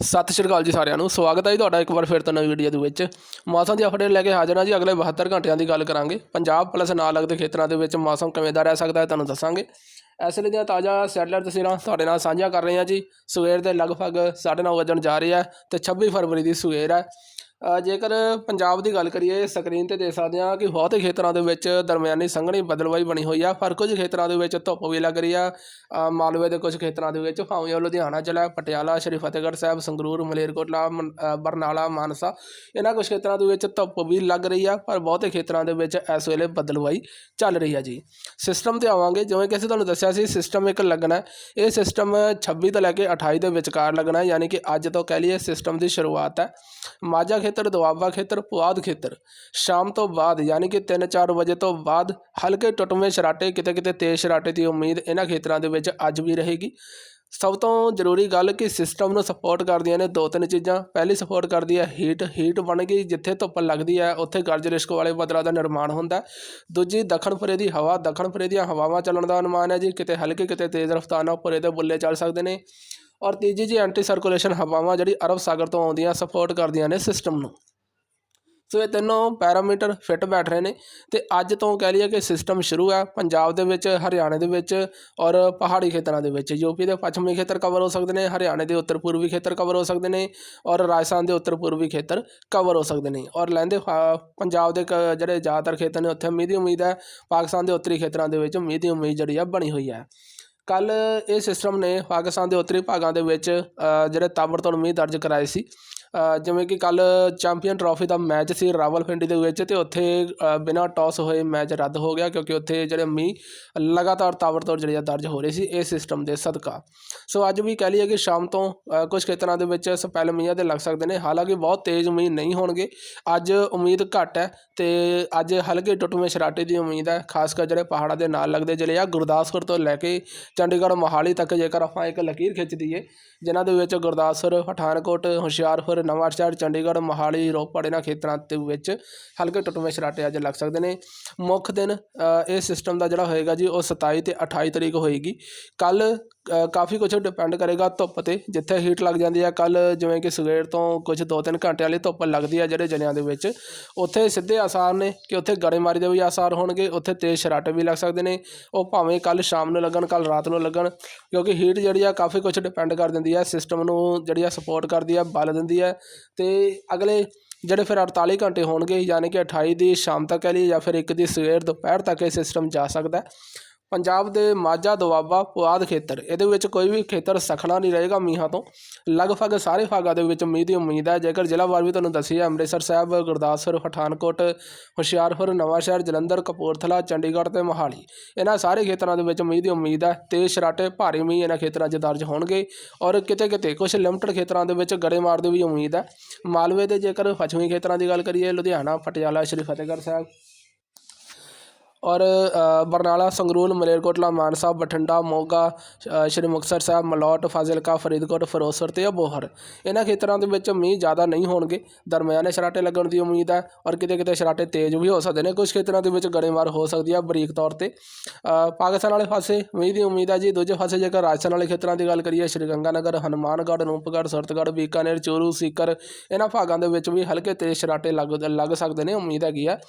ਸਤਿ ਸ਼੍ਰੀ ਅਕਾਲ ਜੀ ਸਾਰਿਆਂ ਨੂੰ। ਸਵਾਗਤ ਹੈ ਜੀ ਤੁਹਾਡਾ ਇੱਕ ਵਾਰ ਫਿਰ ਤੋਂ ਨਵੀਂ ਵੀਡੀਓ ਦੇ ਵਿੱਚ। ਮੌਸਮ ਦੀ ਅਪਡੇਟ ਲੈ ਕੇ ਹਾਜ਼ਰ ਹਾਂ ਜੀ। ਅਗਲੇ 72 ਘੰਟਿਆਂ ਦੀ ਗੱਲ ਕਰਾਂਗੇ। ਪੰਜਾਬ ਪਲੱਸ ਨਾਲ ਲੱਗਦੇ ਖੇਤਰਾਂ ਦੇ ਵਿੱਚ ਮੌਸਮ ਕਿਵੇਂ ਦਾ ਰਹਿ ਸਕਦਾ ਹੈ ਤੁਹਾਨੂੰ ਦੱਸਾਂਗੇ। ਇਸ ਲਈ ਦੀਆਂ ਤਾਜ਼ਾ ਸੈਟਲਾਈਟ ਤਸਵੀਰਾਂ ਤੁਹਾਡੇ ਨਾਲ ਸਾਂਝਾ ਕਰ ਰਹੇ ਹਾਂ ਜੀ। ਸਵੇਰ ਦੇ ਲਗਭਗ 9:30 ਵਜਣ ਜਾ ਰਹੀ ਹੈ ਤੇ 26 ਫਰਵਰੀ ਦੀ ਸਵੇਰ ਹੈ। ਜੇਕਰ ਪੰਜਾਬ ਦੀ ਗੱਲ ਕਰੀਏ, ਸਕਰੀਨ ਤੇ ਦੇਖ ਸਕਦੇ ਹਾਂ ਕਿ ਬਹੁਤੇ ਖੇਤਰਾਂ ਦੇ ਵਿੱਚ ਦਰਮਿਆਨੀ ਸੰਘਣੀ ਬਦਲਵਾਈ ਬਣੀ ਹੋਈ ਆ, ਪਰ ਕੁਝ ਖੇਤਰਾਂ ਦੇ ਵਿੱਚ ਧੁੱਪ ਵੀ ਲੱਗ ਰਹੀ ਆ। ਮਾਲਵੇ ਦੇ ਕੁਝ ਖੇਤਰਾਂ ਦੇ ਵਿੱਚ ਭਾਵੇਂ ਉਹ ਲੁਧਿਆਣਾ ਜ਼ਿਲ੍ਹਾ, ਪਟਿਆਲਾ, ਸ਼੍ਰੀ ਫਤਿਹਗੜ੍ਹ ਸਾਹਿਬ, ਸੰਗਰੂਰ, ਮਲੇਰਕੋਟਲਾ, ਮਨ- ਬਰਨਾਲਾ, ਮਾਨਸਾ, ਇਹਨਾਂ ਕੁਝ ਖੇਤਰਾਂ ਦੇ ਵਿੱਚ ਧੁੱਪ ਵੀ ਲੱਗ ਰਹੀ ਆ, ਪਰ ਬਹੁਤੇ ਖੇਤਰਾਂ ਦੇ ਵਿੱਚ ਇਸ ਵੇਲੇ ਬਦਲਵਾਈ ਚੱਲ ਰਹੀ ਆ ਜੀ। ਸਿਸਟਮ ਤੇ ਆਵਾਂਗੇ, ਜਿਵੇਂ ਕਿ ਅਸੀਂ ਤੁਹਾਨੂੰ ਦੱਸਿਆ ਸੀ, ਸਿਸਟਮ ਇੱਕ ਲੱਗਣਾ ਇਹ ਸਿਸਟਮ 26 ਤੋਂ ਲੈ ਕੇ 28 ਦੇ ਵਿਚਕਾਰ ਲੱਗਣਾ ਯਾਨੀ ਕਿ ਅੱਜ ਤੋਂ ਕਹਿ ਲਈਏ ਸਿਸਟਮ ਦੀ ਸ਼ੁਰੂਆਤ ਹੈ। ਮਾਝਾ ਖੇਤਰ, ਦੁਆਬਾ ਖੇਤਰ, ਪੁਆਧ ਖੇਤਰ। ਸ਼ਾਮ ਤੋਂ ਬਾਅਦ, ਯਾਨੀ ਕਿ 3-4 ਵਜੇ ਤੋਂ ਬਾਅਦ, ਹਲਕੇ ਟੁੱਟਵੇਂ ਸ਼ਰਾਟੇ, ਕਿਤੇ ਕਿਤੇ ਤੇਜ਼ ਸ਼ਰਾਟੇ ਦੀ ਉਮੀਦ ਇਹਨਾਂ ਖੇਤਰਾਂ ਦੇ ਵਿੱਚ ਅੱਜ ਵੀ ਰਹੇਗੀ। ਸਭ ਤੋਂ ਜ਼ਰੂਰੀ ਗੱਲ ਕਿ ਸਿਸਟਮ ਨੂੰ ਸਪੋਰਟ ਕਰਦੀਆਂ ਨੇ ਦੋ ਤਿੰਨ ਚੀਜ਼ਾਂ। ਪਹਿਲੀ ਸਪੋਰਟ ਕਰਦੀ ਹੈ ਹੀਟ ਹੀਟ ਬਣ ਗਈ, ਜਿੱਥੇ ਧੁੱਪ ਲੱਗਦੀ ਹੈ, ਉੱਥੇ ਗਰਜ ਰਿਸ਼ਕ ਵਾਲੇ ਬੱਦਲਾਂ ਦਾ ਨਿਰਮਾਣ ਹੁੰਦਾ ਦੂਜੀ, ਦੱਖਣ ਫਰੇ ਦੀ ਹਵਾ। ਦੱਖਣ ਫਰੇ ਦੀਆਂ ਹਵਾਵਾਂ ਚੱਲਣ ਦਾ ਅਨੁਮਾਨ ਹੈ ਜੀ, ਕਿਤੇ ਹਲਕੇ, ਕਿਤੇ ਤੇਜ਼ ਰਫ਼ਤਾਰ ਨਾਲ ਫਰੇ ਦੇ ਬੁੱਲੇ ਚੱਲ ਸਕਦੇ ਨੇ। ਔਰ ਤੀਜੀ ਜੀ ਐਂਟੀ ਸਰਕੂਲੇਸ਼ਨ ਹਵਾਵਾਂ ਜਿਹੜੀ ਅਰਬ ਸਾਗਰ ਤੋਂ ਆਉਂਦੀਆਂ ਸਪੋਰਟ ਕਰਦੀਆਂ ਨੇ ਸਿਸਟਮ ਨੂੰ। ਸੋ ਇਹ ਤਿੰਨੋਂ ਪੈਰਾਮੀਟਰ ਫਿੱਟ ਬੈਠ ਰਹੇ ਨੇ ਤੇ ਅੱਜ ਤੋਂ ਕਹਿ ਲਈਏ ਕਿ ਸਿਸਟਮ ਸ਼ੁਰੂ ਹੈ। ਪੰਜਾਬ ਦੇ ਵਿੱਚ, ਹਰਿਆਣੇ ਦੇ ਵਿੱਚ ਔਰ ਪਹਾੜੀ ਖੇਤਰਾਂ ਦੇ ਵਿੱਚ। ਯੂਪੀ ਦੇ ਪੱਛਮੀ ਖੇਤਰ ਕਵਰ ਹੋ ਸਕਦੇ ਨੇ, ਹਰਿਆਣੇ ਦੇ ਉੱਤਰ ਪੂਰਬੀ ਖੇਤਰ ਕਵਰ ਹੋ ਸਕਦੇ ਨੇ ਔਰ ਰਾਜਸਥਾਨ ਦੇ ਉੱਤਰ ਪੂਰਬੀ ਖੇਤਰ ਕਵਰ ਹੋ ਸਕਦੇ ਨੇ। ਔਰ ਲਹਿੰਦੇ ਫਾ- ਪੰਜਾਬ ਦੇ ਕ- ਜਿਹੜੇ ਜ਼ਿਆਦਾਤਰ ਖੇਤਰ ਨੇ, ਉੱਥੇ ਮੀਂਹ ਦੀ ਉਮੀਦ ਹੈ। ਪਾਕਿਸਤਾਨ ਦੇ ਉੱਤਰੀ ਖੇਤਰਾਂ ਦੇ ਵਿੱਚ ਮੀਂਹ ਦੀ ਉਮੀਦ ਜਿਹੜੀ ਆ, ਬਣੀ ਹੋਈ ਹੈ। ਕੱਲ ਇਹ ਸਿਸਟਮ ਨੇ ਪਾਕਿਸਤਾਨ ਦੇ ਉੱਤਰੀ ਭਾਗਾਂ ਦੇ ਵਿੱਚ ਅ, ਜਿਹੜੇ ਤਾਬੜਤੋੜ ਮੀਂਹ ਦਰਜ ਕਰਾਏ ਸੀ। ਜਿਵੇਂ ਕਿ ਕੱਲ ਚੈਂਪੀਅਨ ਟਰਾਫੀ ਦਾ ਮੈਚ ਸੀ ਰਾਵਲਪਿੰਡੀ ਦੇ ਵਿੱਚ ਤੇ ਉੱਥੇ ਬਿਨਾਂ ਟਾਸ ਹੋਏ ਮੈਚ ਰੱਦ ਹੋ ਗਿਆ ਕਿਉਂਕਿ ਉੱਥੇ ਜਿਹੜੇ ਮੀਂਹ ਲਗਾਤਾਰ ਤਾਬੜਤੋੜ ਜਿਹੜੇ ਆ ਦਰਜ ਹੋ ਰਹੇ ਸੀ ਇਹ ਸਿਸਟਮ ਦੇ ਸਦਕਾ। ਸੋ ਅੱਜ ਵੀ ਕਹਿ ਲਈਏ ਕਿ ਸ਼ਾਮ ਤੋਂ ਅ, ਕੁਝ ਖੇਤਰਾਂ ਦੇ ਵਿੱਚ ਸਪੈਲ ਮੀਂਹਾਂ ਦੇ ਲੱਗ ਸਕਦੇ ਨੇ। ਹਾਲਾਂਕਿ ਬਹੁਤ ਤੇਜ਼ ਮੀਂਹ ਨਹੀਂ ਹੋਣਗੇ। ਅੱਜ ਉਮੀਦ ਘੱਟ ਹੈ ਤੇ ਅੱਜ ਹਲਕੇ ਟੁੱਟਵੇਂ ਸ਼ਰਾਟੇ ਦੀ ਉਮੀਦ ਹੈ ਖਾਸ ਕਰ ਜਿਹੜੇ ਪਹਾੜਾਂ ਦੇ ਨਾਲ ਲੱਗਦੇ ਜ਼ਿਲ੍ਹੇ ਆ ਗੁਰਦਾਸਪੁਰ ਤੋਂ ਲੈ ਕੇ ਚੰਡੀਗੜ੍ਹ ਮੋਹਾਲੀ ਤੱਕ ਜੇਕਰ ਆਪਾਂ ਇੱਕ ਲਕੀਰ ਖਿੱਚ ਦਈਏ, ਜਿਨ੍ਹਾਂ ਦੇ ਵਿੱਚ ਗੁਰਦਾਸਪੁਰ, ਪਠਾਨਕੋਟ, ਹੁਸ਼ਿਆਰਪੁਰ, ਨਵਾਂਸ਼ਹਿਰ, ਚੰਡੀਗੜ੍ਹ, ਮੋਹਾਲੀ, ਰੋਪੜ ਇਹਨਾਂ ਖੇਤਰਾਂ ਦੇ ਵਿੱਚ ਹਲਕੇ ਟੁੱਟਵੇਂ ਸ਼ਰਾਟੇ ਅੱਜ ਲੱਗ ਸਕਦੇ ਨੇ। ਮੁੱਖ ਦਿਨ ਇਹ ਸਿਸਟਮ ਦਾ ਜਿਹੜਾ ਹੋਏਗਾ ਜੀ, ਉਹ 27 ਤੇ 28 ਤਰੀਕ ਹੋਏਗੀ। ਕੱਲ ਕਾਫੀ ਕੁਝ ਡਿਪੈਂਡ ਕਰੇਗਾ ਧੁੱਪ ਤੇ, ਜਿੱਥੇ ਹੀਟ ਲੱਗ ਜਾਂਦੀ ਹੈ ਕੱਲ ਜਿਵੇਂ ਕਿ ਸਵੇਰ ਤੋਂ ਕੁਝ 2-3 ਘੰਟਿਆਂ ਵਾਲੀ ਧੁੱਪ ਲੱਗਦੀ ਹੈ ਜਿਹੜੇ ਜ਼ਿਲ੍ਹਿਆਂ ਦੇ ਵਿੱਚ। ਉੱਥੇ ਸਿੱਧੇ ਆਸਾਰ ਨੇ ਕਿ ਉੱਥੇ ਗੜੇਮਾਰੀ ਦੇ ਵੀ ਆਸਾਰ ਹੋਣਗੇ, ਉੱਥੇ ਤੇਜ਼ ਸ਼ਰਾਟੇ ਵੀ ਲੱਗ ਸਕਦੇ ਨੇ, ਉਹ ਭਾਵੇਂ ਕੱਲ ਸ਼ਾਮ ਨੂੰ ਲੱਗਣ ਕੱਲ ਰਾਤ ਨੂੰ ਲੱਗਣ, ਕਿਉਂਕਿ ਹੀਟ ਜਿਹੜੀ ਆ ਕਾਫੀ ਕੁਝ ਡਿਪੈਂਡ ਕਰ ਦਿੰਦੀ ਹੈ ਸਿਸਟਮ ਨੂੰ ਜਿਹੜੀ ਆ ਸਪੋਰਟ ਕਰਦੀ ਹੈ ਬਲ ਦਿੰਦੀ ਹੈ ਤੇ ਅਗਲੇ ਜਿਹੜੇ ਫਿਰ 48 ਘੰਟੇ ਹੋਣਗੇ, ਯਾਨੀ ਕਿ 28 ਦੀ ਸ਼ਾਮ ਤੱਕ ਕਹਿ ਲਈਏ ਜਾਂ ਫਿਰ ਇੱਕ ਦੀ ਸਵੇਰ, ਦੁਪਹਿਰ ਤੱਕ ਇਹ ਸਿਸਟਮ ਜਾ ਸਕਦਾ। ਪੰਜਾਬ ਦੇ ਮਾਝਾ ਦੁਆਬਾ ਪੁਆਧ ਖੇਤਰ, ਇਹਦੇ ਵਿੱਚ ਕੋਈ ਵੀ ਖੇਤਰ ਸਖਣਾ ਨਹੀਂ ਰਹੇਗਾ ਮੀਂਹਾਂ ਤੋਂ। ਲਗਭਗ ਸਾਰੇ ਭਾਗਾਂ ਦੇ ਵਿੱਚ ਮੀਂਹ ਦੀ ਉਮੀਦ ਹੈ। ਜੇਕਰ ਜ਼ਿਲ੍ਹਾ ਵਾਰ ਵੀ ਤੁਹਾਨੂੰ ਦੱਸੀ ਅੰਮ੍ਰਿਤਸਰ ਸਾਹਿਬ, ਗੁਰਦਾਸਪੁਰ, ਪਠਾਨਕੋਟ, ਹੁਸ਼ਿਆਰਪੁਰ, ਨਵਾਂਸ਼ਹਿਰ, ਜਲੰਧਰ, ਕਪੂਰਥਲਾ, ਚੰਡੀਗੜ੍ਹ ਤੇ ਮੋਹਾਲੀ, ਇਹਨਾਂ ਸਾਰੇ ਖੇਤਰਾਂ ਦੇ ਵਿੱਚ ਮੀਂਹ ਦੀ ਉਮੀਦ ਹੈ। ਤੇਜ਼ ਸ਼ਰਾਟੇ ਭਾਰੀ ਮੀਂਹ ਇਹਨਾਂ ਖੇਤਰਾਂ 'ਚ ਦਰਜ ਹੋਣਗੇ। ਔਰ ਕਿਤੇ ਕਿਤੇ ਕੁਝ ਲਿਮਟਡ ਖੇਤਰਾਂ ਦੇ ਵਿੱਚ ਗੜੇਮਾਰ ਦੀ ਵੀ ਉਮੀਦ ਹੈ। ਮਾਲਵੇ ਦੇ ਜੇਕਰ ਪੱਛਮੀ ਖੇਤਰਾਂ ਦੀ ਗੱਲ ਕਰੀਏ, ਲੁਧਿਆਣਾ, ਪਟਿਆਲਾ, ਸ਼੍ਰੀ ਫਤਿਹਗੜ੍ਹ ਸਾਹਿਬ ਔਰ ਬਰਨਾਲਾ, ਸੰਗਰੂਰ, ਮਲੇਰਕੋਟਲਾ, ਮਾਨਸਾ, ਬਠਿੰਡਾ, ਮੋਗਾ ਸ਼੍ਰੀ ਮੁਕਤਸਰ ਸਾਹਿਬ, ਮਲੌਟ, ਫਾਜ਼ਿਲਕਾ, ਫਰੀਦਕੋਟ, ਫਿਰੋਜ਼ਪੁਰ ਤੇ ਅਬੋਹਰ ਇਹਨਾਂ ਖੇਤਰਾਂ ਦੇ ਵਿੱਚ ਮੀਂਹ ਜ਼ਿਆਦਾ ਨਹੀਂ ਹੋਣਗੇ। ਦਰਮਿਆਨੇ ਸ਼ਰਾਟੇ ਲੱਗਣ ਦੀ ਉਮੀਦ ਹੈ ਔਰ ਕਿਤੇ ਕਿਤੇ ਸ਼ਰਾਟੇ ਤੇਜ਼ ਵੀ ਹੋ ਸਕਦੇ ਨੇ। ਕੁਝ ਖੇਤਰਾਂ ਦੇ ਵਿੱਚ ਗੜੇਮਾਰ ਹੋ ਸਕਦੀ ਹੈ ਬਰੀਕ ਤੌਰ ਤੇ। ਪਾਕਿਸਤਾਨ ਵਾਲੇ ਪਾਸੇ ਮੀਂਹ ਦੀ ਉਮੀਦ ਹੈ ਜੀ। ਦੂਜੇ ਪਾਸੇ ਜੇਕਰ ਰਾਜਸਥਾਨ ਵਾਲੇ ਖੇਤਰਾਂ ਦੀ ਗੱਲ ਕਰੀਏ, ਸ਼੍ਰੀ ਗੰਗਾਨਗਰ, ਹਨੂਮਾਨਗੜ੍ਹ, ਰੂਪਗੜ੍ਹ ਸੁਰਤਗੜ੍ਹ ਬੀਕਾਨੇਰ, ਚੂਰੂ, ਸੀਕਰ, ਇਹਨਾਂ ਭਾਗਾਂ ਦੇ ਵਿੱਚ ਵੀ ਹਲਕੇ ਤੇਜ਼ ਸ਼ਰਾਟੇ ਲੱਗ ਲੱਗ ਸਕਦੇ ਨੇ। ਉਮੀਦ ਹੈਗੀ ਹੈ।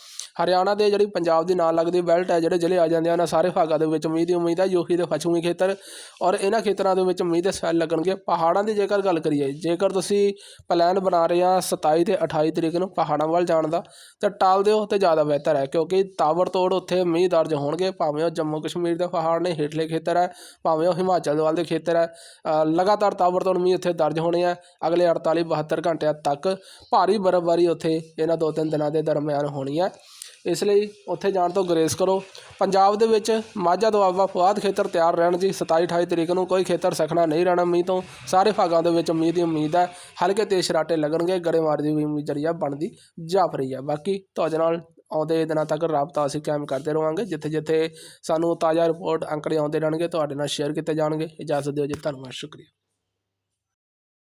ਹਰਿਆਣਾ ਦੇ ਜਿਹੜੀ ਪੰਜਾਬ ਦੀ ਨਾਲ ਲੱਗਦੀ ਬੈਲਟ ਹੈ ਜਿਹੜੇ ਜ਼ਿਲ੍ਹੇ ਆ ਜਾਂਦੇ ਆ, ਉਹਨਾਂ ਸਾਰੇ ਭਾਗਾਂ ਦੇ ਵਿੱਚ ਮੀਂਹ ਦੀ ਉਮੀਦ ਹੈ ਯੂਪੀ ਦੇ ਪੱਛਮੀ ਖੇਤਰ ਔਰ ਇਹਨਾਂ ਖੇਤਰਾਂ ਦੇ ਵਿੱਚ ਮੀਂਹ ਦੇ ਸੈੱਲ ਲੱਗਣਗੇ। ਪਹਾੜਾਂ ਦੀ ਜੇਕਰ ਗੱਲ ਕਰੀਏ, ਜੇਕਰ ਤੁਸੀਂ ਪਲਾਨ ਬਣਾ ਰਹੇ ਆ 27 ਤੇ 28 ਤਰੀਕ ਨੂੰ ਪਹਾੜਾਂ ਵੱਲ ਜਾਣ ਦਾ, ਤਾਂ ਟਾਲ ਦਿਓ ਤੇ ਜ਼ਿਆਦਾ ਬਿਹਤਰ ਹੈ, ਕਿਉਂਕਿ ਤਾਬੜਤੋੜ ਉੱਥੇ ਮੀਂਹ ਦਰਜ ਹੋਣਗੇ। ਭਾਵੇਂ ਉਹ ਜੰਮੂ ਕਸ਼ਮੀਰ ਦੇ ਪਹਾੜ ਨੇ, ਹੇਠਲੇ ਖੇਤਰ ਹੈ, ਭਾਵੇਂ ਉਹ ਹਿਮਾਚਲ ਵੱਲ ਦੇ ਖੇਤਰ ਹੈ ਲਗਾਤਾਰ ਤਾਬੜ ਤੋੜ ਮੀਂਹ ਉੱਥੇ ਦਰਜ ਹੋਣੇ ਆ। ਅਗਲੇ 48 72 ਘੰਟਿਆਂ ਤੱਕ ਭਾਰੀ ਬਰਫ਼ਬਾਰੀ ਉੱਥੇ ਇਹਨਾਂ ਦੋ ਤਿੰਨ ਦਿਨਾਂ ਦੇ ਦਰਮਿਆਨ ਹੋਣੀ ਹੈ। ਇਸ ਲਈ ਉੱਥੇ ਜਾਣ ਤੋਂ ਗੁਰੇਜ਼ ਕਰੋ। ਪੰਜਾਬ ਦੇ ਵਿੱਚ ਮਾਝਾ ਦੁਆਬਾ ਫੁਆਦ ਖੇਤਰ ਤਿਆਰ ਰਹਿਣ ਜੀ 27 28 ਤਰੀਕ ਨੂੰ ਕੋਈ ਖੇਤਰ ਸਖਣਾ ਨਹੀਂ ਰਹਿਣਾ। ਮੀਂਹ ਤੋਂ ਸਾਰੇ ਭਾਗਾਂ ਦੇ ਵਿੱਚ ਮੀਂਹ ਦੀ ਉਮੀਦ ਹੈ। ਹਲਕੇ ਤੇਜ਼ ਸ਼ਰਾਟੇ ਲੱਗਣਗੇ। ਗੜੇਮਾਰੀ ਦੀ ਵੀ ਉਮੀਦ ਜਿਹੜੀ ਆ ਬਣਦੀ ਜਾਪ ਰਹੀ ਹੈ ਬਾਕੀ ਤੁਹਾਡੇ ਨਾਲ ਆਉਂਦੇ ਦਿਨਾਂ ਤੱਕ ਰਾਬਤਾ ਅਸੀਂ ਕਾਇਮ ਕਰਦੇ ਰਹਾਂਗੇ ਜਿੱਥੇ ਜਿੱਥੇ ਸਾਨੂੰ ਤਾਜ਼ਾ ਰਿਪੋਰਟ ਅੰਕੜੇ ਆਉਂਦੇ ਰਹਿਣਗੇ, ਤੁਹਾਡੇ ਨਾਲ ਸ਼ੇਅਰ ਕੀਤੇ ਜਾਣਗੇ। ਇਜਾਜ਼ਤ ਦਿਓ ਜੀ। ਧੰਨਵਾਦ। ਸ਼ੁਕਰੀਆ।